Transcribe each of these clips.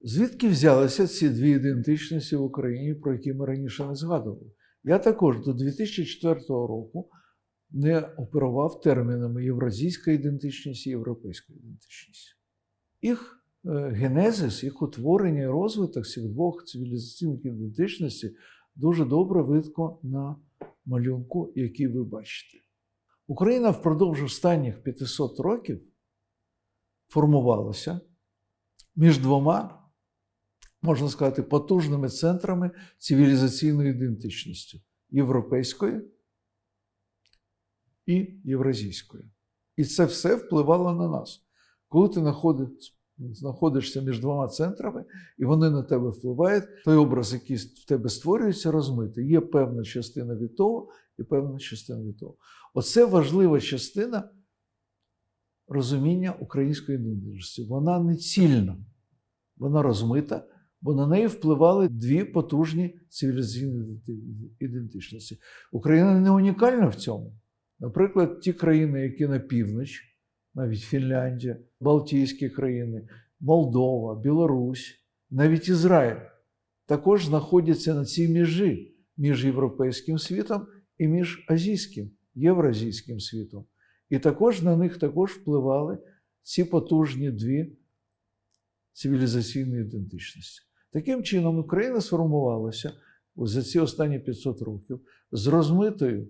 Звідки взялися ці дві ідентичності в Україні, про які ми раніше не згадували? Я також до 2004 року не оперував термінами євразійська ідентичність і європейська ідентичність. Їх е, генезис, їх утворення і розвиток цих двох цивілізаційних ідентичностей дуже добре видно на малюнку, який ви бачите. Україна впродовж останніх 500 років формувалася між двома, можна сказати, потужними центрами цивілізаційної ідентичності європейської і євразійської. І це все впливало на нас. Коли ти знаходиш- знаходишся між двома центрами, і вони на тебе впливають, той образ, який в тебе створюється, розмитий. Є певна частина від того і певна частина від того. Оце важлива частина розуміння української ідентичності. Вона не цільна, вона розмита, бо на неї впливали дві потужні цивілізаційні ідентичності. Україна не унікальна в цьому. Наприклад, ті країни, які на північ, навіть Фінляндія, Балтійські країни, Молдова, Білорусь, навіть Ізраїль, також знаходяться на цій межі між європейським світом і між азійським, євразійським світом. І також на них також впливали ці потужні дві цивілізаційні ідентичності. Таким чином, Україна сформувалася за ці останні 500 років з розмитою,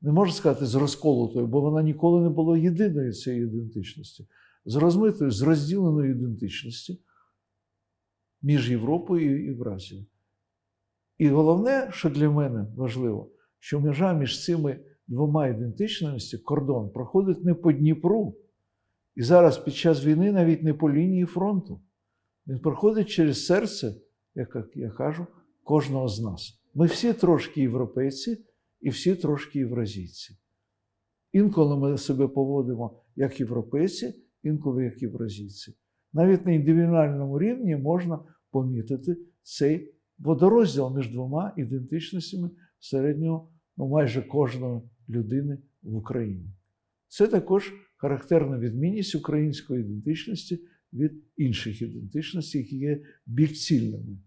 не можна сказати з розколотою, бо вона ніколи не була єдиною цієї ідентичності, з розмитою, з розділеною ідентичності між Європою і Євразією. І головне, що для мене важливо, що межа між цими двома ідентичностями, кордон, проходить не по Дніпру. І зараз під час війни навіть не по лінії фронту. Він проходить через серце, як я кажу, кожного з нас. Ми всі трошки європейці і всі трошки євразійці. Інколи ми себе поводимо як європейці, інколи як євразійці. Навіть на індивідуальному рівні можна помітити цей водорозділ між двома ідентичностями середнього, ну майже кожної людини в Україні. Це також характерна відмінність української ідентичності від інших ідентичностей, які є більш цільними.